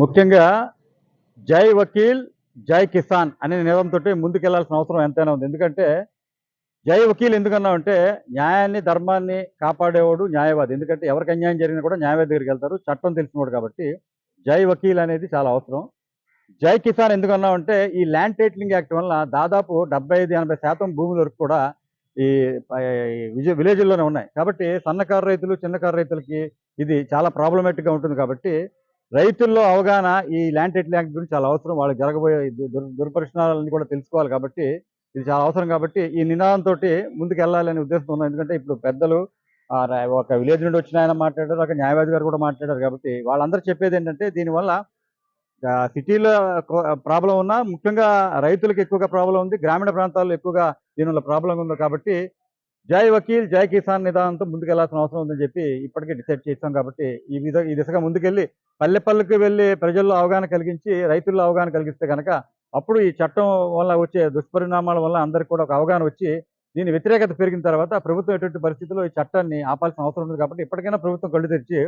ముఖ్యంగా జై వకీల్ జై కిసాన్ అనే నినాదంతో ముందుకెళ్ళాల్సిన అవసరం ఎంతైనా ఉంది. ఎందుకంటే జై వకీల్ ఎందుకన్నా అంటే న్యాయాన్ని ధర్మాన్ని కాపాడేవాడు న్యాయవాది. ఎందుకంటే ఎవరికి అన్యాయం జరిగినా కూడా న్యాయవాది దగ్గరికి వెళ్తారు. చట్టం తెలిసినవాడు కాబట్టి జై వకీల్ అనేది చాలా అవసరం. జై కిసాన్ ఎందుకన్నా అంటే ఈ ల్యాండ్ టైటిలింగ్ యాక్ట్ వల్ల దాదాపు డెబ్బై ఐదు ఎనభై శాతం భూముల వరకు కూడా ఈ విజయ విలేజ్ల్లోనే ఉన్నాయి. కాబట్టి సన్నకారు రైతులు చిన్నకారు రైతులకి ఇది చాలా ప్రాబ్లమేటిక్గా ఉంటుంది కాబట్టి రైతుల్లో అవగాహన ఈ ల్యాండ్ టైటిల్ యాక్ట్ గురించి చాలా అవసరం. వాళ్ళకి జరగబోయే దు- కూడా తెలుసుకోవాలి కాబట్టి ఇది చాలా అవసరం కాబట్టి ఈ నినాదంతో ముందుకు వెళ్ళాలనే ఉద్దేశం ఉంది ఎందుకంటే ఇప్పుడు పెద్దలు ఒక విలేజ్ నుండి వచ్చిన ఆయన మాట్లాడారు ఒక న్యాయవాది గారు కూడా మాట్లాడారు కాబట్టి వాళ్ళందరూ చెప్పేది ఏంటంటే దీనివల్ల సిటీలో ప్రాబ్లం ఉన్నా ముఖ్యంగా రైతులకు ఎక్కువగా ప్రాబ్లం ఉంది గ్రామీణ ప్రాంతాల్లో ఎక్కువగా దీనివల్ల ప్రాబ్లం ఉంది కాబట్టి జై వకీల్ జై కిసాన్ నిదానంతో ముందుకు వెళ్ళాల్సిన అవసరం ఉందని చెప్పి ఇప్పటికే డిసైడ్ చేస్తాం కాబట్టి ఈ విధ ఈ దిశగా ముందుకెళ్ళి పల్లె పల్లెకి వెళ్ళి ప్రజల్లో అవగాహన కలిగించి రైతుల్లో అవగాహన కలిగిస్తే కనుక అప్పుడు ఈ చట్టం వల్ల వచ్చే దుష్పరిణామాల వల్ల అందరికి కూడా ఒక అవగాహన వచ్చి దీని వ్యతిరేకత పెరిగిన తర్వాత ప్రభుత్వం ఎటువంటి పరిస్థితుల్లో ఈ చట్టాన్ని ఆపాల్సిన అవసరం ఉంది కాబట్టి ఇప్పటికైనా ప్రభుత్వం కళ్ళు తెరిచి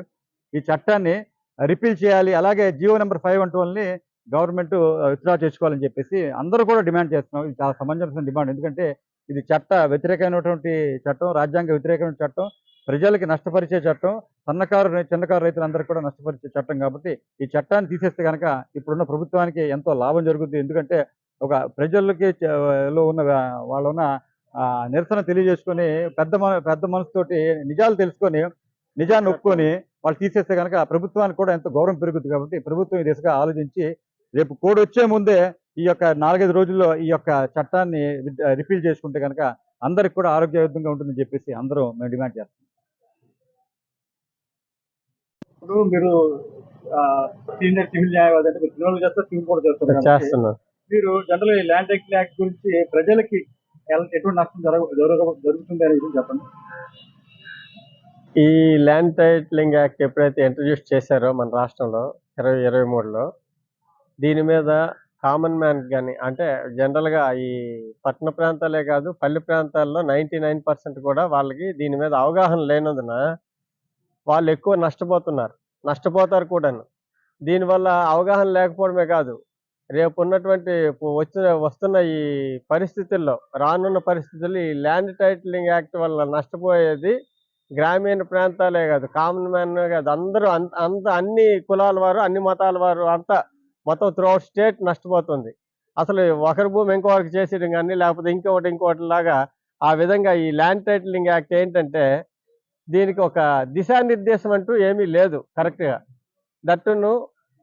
ఈ చట్టాన్ని రిపీల్ చేయాలి అలాగే జియో నెంబర్ ఫైవ్ అంటూ వాళ్ళని గవర్నమెంట్ విత్డ్రా చేసుకోవాలని చెప్పేసి అందరూ కూడా డిమాండ్ చేస్తున్నాం. ఇది చాలా సమంజసమైన డిమాండ్. ఎందుకంటే ఇది చట్ట వ్యతిరేకమైనటువంటి చట్టం రాజ్యాంగ వ్యతిరేకమైన చట్టం ప్రజలకి నష్టపరిచే చట్టం సన్నకారు చిన్నకారు రైతులందరికీ కూడా నష్టపరిచే చట్టం కాబట్టి ఈ చట్టాన్ని తీసేస్తే కనుక ఇప్పుడున్న ప్రభుత్వానికి ఎంతో లాభం జరుగుతుంది ఎందుకంటే ఒక ప్రజలకి లో ఉన్న వాళ్ళు ఉన్న నిరసన తెలియజేసుకొని పెద్ద మన పెద్ద మనసుతోటి నిజాలు తెలుసుకొని నిజాన్ని ఒప్పుకొని వాళ్ళు తీసేస్తే కనుక ప్రభుత్వానికి కూడా ఎంతో గౌరవం పెరుగుతుంది కాబట్టి ప్రభుత్వం ఈ దిశగా ఆలోచించి రేపు కోడ్ వచ్చే ముందే ఈ యొక్క నాలుగైదు రోజుల్లో ఈ యొక్క చట్టాన్ని రిపీల్ చేసుకుంటే కనుక అందరికి కూడా ఆరోగ్యయుతంగా ఉంటుందని చెప్పేసి అందరూ మేము డిమాండ్ చేస్తాం. ఇప్పుడు మీరు సీనియర్ సివిల్ న్యాయవాది అంటే మీరు క్రిమినల్ చేస్తారు సివిల్ కూడా చేస్తారు కాబట్టి చేస్తున్నాం. మీరు జనరల్ ఈ ల్యాండ్ టైటిల్ యాక్ట్ గురించి ప్రజలకి ఎటువంటి నష్టం జరగ జరగ- జరుగుతుంది అనే విషయం చెప్పండి. ఈ ల్యాండ్ టైటిలింగ్ యాక్ట్ ఎప్పుడైతే ఇంట్రడ్యూస్ చేశారో మన రాష్ట్రంలో ఇరవై ఇరవై మూడులో దీని మీద కామన్ మ్యాన్ కానీ అంటే జనరల్గా ఈ పట్టణ ప్రాంతాలే కాదు పల్లె ప్రాంతాల్లో నైంటీ నైన్ పర్సెంట్ కూడా వాళ్ళకి దీని మీద అవగాహన లేనందున వాళ్ళు ఎక్కువ నష్టపోతున్నారు. నష్టపోతారు కూడాను. దీనివల్ల అవగాహన లేకపోవడమే కాదు రేపు ఉన్నటువంటి వచ్చిన వస్తున్న ఈ పరిస్థితుల్లో రానున్న పరిస్థితుల్లో ఈ ల్యాండ్ టైటిలింగ్ యాక్ట్ వల్ల నష్టపోయేది గ్రామీణ ప్రాంతాలే కాదు కామన్ మ్యాన్ కాదు అందరూ అంత అంత అన్ని కులాల వారు అన్ని మతాల వారు అంతా మొత్తం త్రూఅవుట్ స్టేట్ నష్టపోతుంది. అసలు ఒకరి భూమి ఇంకొకరికి చేసేయడం కానీ లేకపోతే ఇంకొకటి ఇంకోటి లాగా ఆ విధంగా ఈ ల్యాండ్ టైటిలింగ్ యాక్ట్ ఏంటంటే దీనికి ఒక దిశానిర్దేశం అంటూ ఏమీ లేదు కరెక్ట్గా దట్టును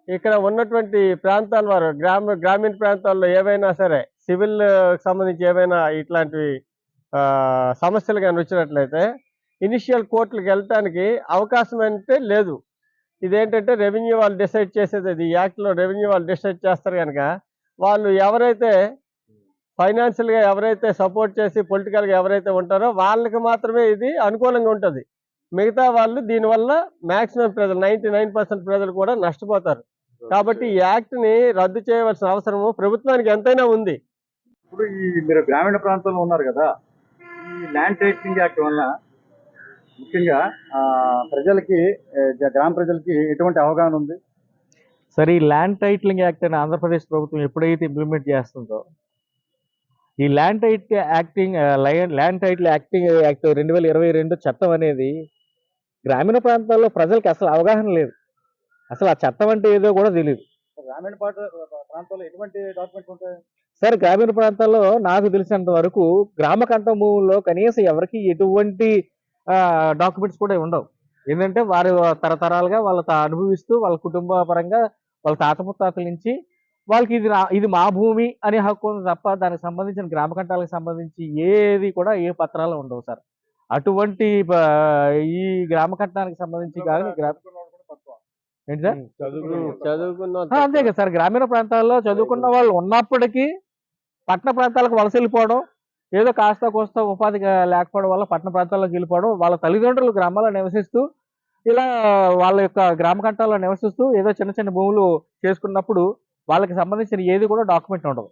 ఇక్కడ ఉన్నటువంటి ప్రాంతాల వారు గ్రామ గ్రామీణ ప్రాంతాల్లో ఏవైనా సరే సివిల్ సంబంధించి ఏవైనా ఇట్లాంటివి సమస్యలు కానీ వచ్చినట్లయితే ఇనిషియల్ కోర్టులకు వెళ్ళటానికి అవకాశం అంటే లేదు. ఇదేంటంటే రెవెన్యూ వాళ్ళు డిసైడ్ చేసేది ఇది యాక్ట్లో రెవెన్యూ వాళ్ళు డిసైడ్ చేస్తారు కనుక వాళ్ళు ఎవరైతే ఫైనాన్షియల్గా ఎవరైతే సపోర్ట్ చేసి పొలిటికల్గా ఎవరైతే ఉంటారో వాళ్ళకి మాత్రమే ఇది అనుకూలంగా ఉంటుంది. మిగతా వాళ్ళు దీనివల్ల మ్యాక్సిమం ప్రజలు నైంటీ నైన్ పర్సెంట్ ప్రజలు కూడా నష్టపోతారు. కాబట్టి ఈ యాక్ట్ని రద్దు చేయవలసిన అవసరము ప్రభుత్వానికి ఎంతైనా ఉంది. ఇప్పుడు ఈ మీరు గ్రామీణ ప్రాంతంలో ఉన్నారు కదా ఈ ల్యాండ్ టైటిలింగ్ యాక్ట్ వల్ల ముఖ్యంగా ప్రజలకి గ్రామ ప్రజలకి ఎటువంటి అవగాహన ఉంది? సరే ఈ ల్యాండ్ టైటిలింగ్ యాక్ట్ అని ఆంధ్రప్రదేశ్ ప్రభుత్వం ఎప్పుడైతే ఇంప్లిమెంట్ చేస్తుందో ఈ land tight acting land title acting act రెండు వేల ఇరవై రెండు చట్టం అనేది గ్రామీణ ప్రాంతాల్లో ప్రజలకు అసలు అవగాహన లేదు. అసలు ఆ చట్టం అంటే ఏదో కూడా తెలియదు గ్రామీణ ప్రాంతాల్లో ఎటువంటి డాక్యుమెంట్స్ ఉంటాయి? సరే గ్రామీణ ప్రాంతాల్లో నాకు తెలిసినంత వరకు గ్రామ కంఠ భూముల్లో కనీసం ఎవరికి ఎటువంటి డాక్యుమెంట్స్ కూడా ఉండవు. ఏంటంటే వారు తరతరాలుగా వాళ్ళ తా- అనుభవిస్తూ వాళ్ళ కుటుంబ పరంగా వాళ్ళ తాత ముత్తాతల నుంచి వాళ్ళకి ఇది నా- ఇది మా భూమి అనే హక్కు ఉంది తప్ప దానికి సంబంధించిన గ్రామ కంఠాలకు సంబంధించి ఏది కూడా ఏ పత్రాలు ఉండవు సార్. అటువంటి ఈ గ్రామ కంఠానికి సంబంధించి కానీ ఏంటి సార్? చదువుకున్న అంతే కదా సార్. గ్రామీణ ప్రాంతాల్లో చదువుకున్న వాళ్ళు ఉన్నప్పటికీ పట్టణ ప్రాంతాలకు వలస వెళ్ళిపోవడం ఏదో కాస్త కోస్త ఉపాధి లేకపోవడం వల్ల పట్టణ ప్రాంతాల్లోకి వెళ్ళిపోవడం వాళ్ళ తల్లిదండ్రులు గ్రామాల్లో నివసిస్తూ ఇలా వాళ్ళ యొక్క గ్రామ కంటాల్లో నివసిస్తూ ఏదో చిన్న చిన్న భూములు చేసుకున్నప్పుడు వాళ్ళకి సంబంధించిన ఏది కూడా డాక్యుమెంట్ ఉండదు.